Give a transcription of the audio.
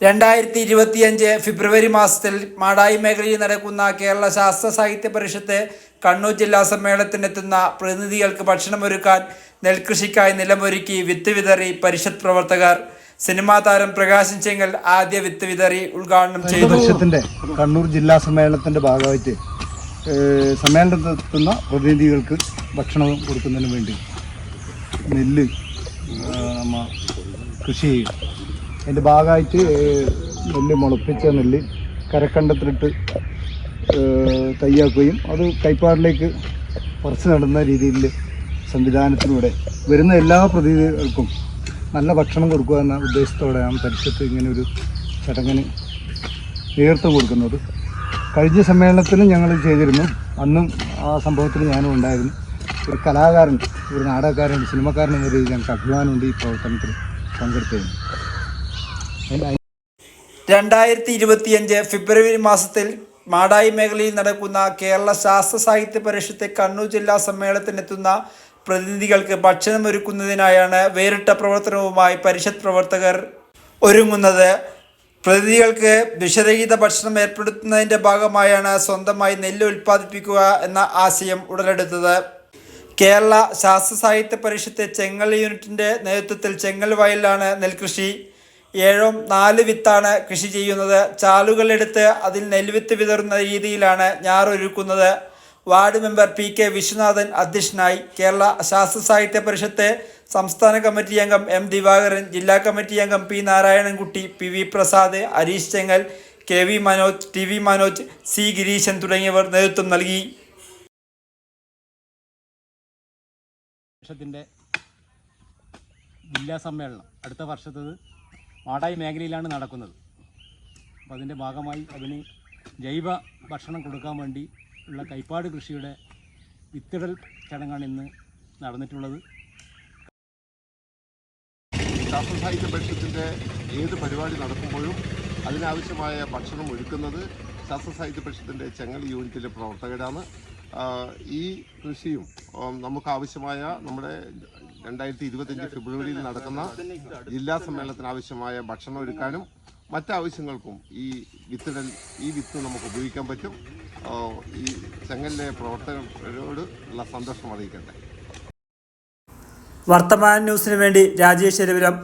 രണ്ടായിരത്തി ഇരുപത്തിയഞ്ച് ഫെബ്രുവരി മാസത്തിൽ മാടായി മേഖലയിൽ നടക്കുന്ന കേരള ശാസ്ത്ര സാഹിത്യ പരിഷത്ത് കണ്ണൂർ ജില്ലാ സമ്മേളനത്തിനെത്തുന്ന പ്രതിനിധികൾക്ക് ഭക്ഷണമൊരുക്കാൻ നെൽകൃഷിക്കായി നിലമൊരുക്കി വിത്ത് വിതറി പരിഷത്ത് പ്രവർത്തകർ. സിനിമാ താരം പ്രകാശൻ ചെങ്കൽ ആദ്യ വിത്ത് വിതറി ഉദ്ഘാടനം ചെയ്തു. പരിഷത്തിന്റെ കണ്ണൂർ ജില്ലാ സമ്മേളനത്തിന്റെ ഭാഗമായിട്ട് സമ്മേളനത്തിലെത്തുന്ന പ്രതിനിധികൾക്ക് ഭക്ഷണം കൊടുക്കുന്നതിന് വേണ്ടി നെല്ല് കൃഷി ചെയ്യും. അതിന്റെ ഭാഗമായിട്ട് നെല്ല് മുളപ്പിച്ച നെല്ല് കരക്കണ്ടത്തിലിട്ട് തയ്യാക്കുകയും അത് കൈപ്പാടിലേക്ക് പറിച്ചു നടന്ന രീതിയിൽ സംവിധാനത്തിലൂടെ വരുന്ന എല്ലാ പ്രതിനിധികൾക്കും നല്ല ഭക്ഷണം കൊടുക്കുക എന്ന ഉദ്ദേശത്തോടെയാണ് പരിസരത്ത് ഇങ്ങനെ ഒരു ചടങ്ങിന് നേതൃത്വം കൊടുക്കുന്നത്. കഴിഞ്ഞ സമ്മേളനത്തിലും ഞങ്ങൾ ചെയ്തിരുന്നു. അന്നും ആ സംഭവത്തിൽ ഞാനും ഉണ്ടായിരുന്നു. ഒരു കലാകാരൻ ഒരു നാടകക്കാരൻ സിനിമക്കാരൻ എന്ന രീതിയിൽ ഞങ്ങൾക്ക് അഭിമാനമുണ്ട് ഈ പ്രവർത്തനത്തിൽ പങ്കെടുത്തതിന്. അതിന് രണ്ടായിരത്തി ഇരുപത്തിയഞ്ച് ഫെബ്രുവരി മാസത്തിൽ മാടായി മേഖലയിൽ നടക്കുന്ന കേരള ശാസ്ത്ര സാഹിത്യ പരിഷത്ത് കണ്ണൂർ ജില്ലാ സമ്മേളനത്തിനെത്തുന്ന പ്രതിനിധികൾക്ക് ഭക്ഷണം ഒരുക്കുന്നതിനായാണ് വേറിട്ട പ്രവർത്തനവുമായി പരിഷത്ത് പ്രവർത്തകർ ഒരുങ്ങുന്നത്. പ്രതിനിധികൾക്ക് വിഷരഹിത ഭക്ഷണം ഏർപ്പെടുത്തുന്നതിന്റെ ഭാഗമായാണ് സ്വന്തമായി നെല്ല് ഉൽപ്പാദിപ്പിക്കുക എന്ന ആശയം ഉടലെടുത്തത്. കേരള ശാസ്ത്ര സാഹിത്യ പരിഷത്ത് ചെങ്ങൽ യൂണിറ്റിന്റെ നേതൃത്വത്തിൽ ചെങ്ങൽ വയലിലാണ് നെൽകൃഷി. ഏഴും നാല് വിത്താണ് കൃഷി ചെയ്യുന്നത്. ചാലുകളെടുത്ത് അതിൽ നെൽവിത്ത് വിതറുന്ന രീതിയിലാണ് ഞാറൊരുക്കുന്നത് ward member P K Viswanathan അധ്യക്ഷനായി കേരള ശാസ്ത്ര സാഹിത്യ പരിഷത്ത് സംസ്ഥാന കമ്മിറ്റി അംഗം എം ദിവാകരൻ ജില്ലാ കമ്മിറ്റി അംഗം P Narayanankutty P V Prasad Harish Chengal K V Manoj T V Manoj C Gireeshan തുടങ്ങിയവർ നേതൃത്വം നൽകി. ജില്ലാ സമ്മേളനം. അടുത്ത വർഷത്തത് മാടായി മേഖലയിലാണ് നടക്കുന്നത്. അപ്പോൾ അതിന്റെ ഭാഗമായി അതിന് ജൈവ ഭക്ഷണം കൊടുക്കാൻ വേണ്ടി ഉള്ള കൈപ്പാട് കൃഷിയുടെ വിത്തിടൽ ചടങ്ങാണ് ഇന്ന് നടന്നിട്ടുള്ളത്. ശാസ്ത്ര സാഹിത്യ പരിഷത്തിന്റെ ഏത് പരിപാടി നടക്കുമ്പോഴും അതിനാവശ്യമായ ഭക്ഷണം ഒരുക്കുന്നത് ശാസ്ത്ര സാഹിത്യ പരിഷത്തിന്റെ ചെങ്ങൽ യൂണിറ്റിലെ പ്രവർത്തകരാണ്. ഈ കൃഷിയും നമുക്ക് ആവശ്യമായ നമ്മുടെ രണ്ടായിരത്തി ഇരുപത്തിയഞ്ച് ഫെബ്രുവരിയിൽ നടക്കുന്ന ജില്ലാ സമ്മേളനത്തിന് ആവശ്യമായ ഭക്ഷണം ഒരുക്കാനും മറ്റാവശ്യങ്ങൾക്കും ഈ വിത്തിടൽ ഈ വിത്ത് നമുക്ക് ഉപയോഗിക്കാൻ പറ്റും. ഈ ചെങ്ങലിലെ പ്രവർത്തകരോട് ഉള്ള സന്തോഷം അറിയിക്കട്ടെ. വർത്തമാന ന്യൂസിന് വേണ്ടി രാജേഷ് എരവിരം